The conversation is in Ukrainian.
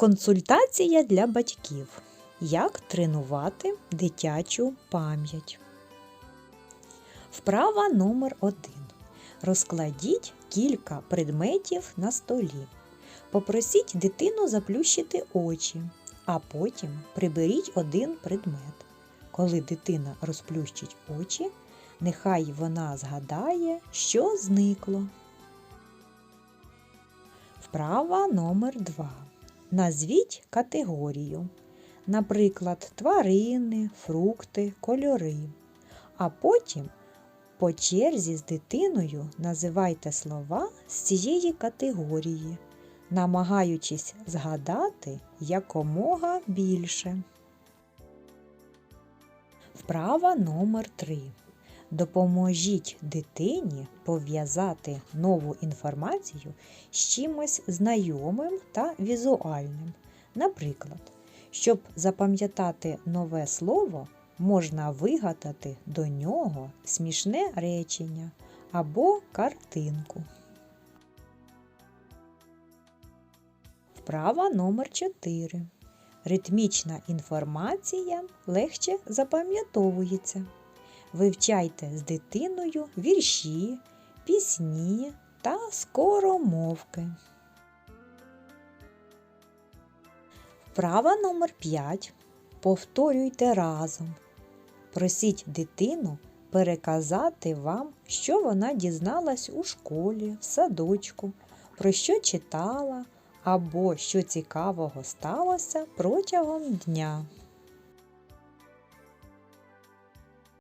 Консультація для батьків. Як тренувати дитячу пам'ять. Вправа номер 1. Розкладіть кілька предметів на столі. Попросіть дитину заплющити очі, а потім приберіть один предмет. Коли дитина розплющить очі, нехай вона згадає, що зникло. Вправа номер 2. Назвіть категорію. Наприклад, тварини, фрукти, кольори. А потім по черзі з дитиною називайте слова з цієї категорії, намагаючись згадати якомога більше. Вправа номер 3. Допоможіть дитині пов'язати нову інформацію з чимось знайомим та візуальним. Наприклад, щоб запам'ятати нове слово, можна вигадати до нього смішне речення або картинку. Вправа номер 4. Ритмічна інформація легше запам'ятовується. Вивчайте з дитиною вірші, пісні та скоромовки. Вправа номер 5. Повторюйте разом. Просіть дитину переказати вам, що вона дізналась у школі, в садочку, про що читала або що цікавого сталося протягом дня.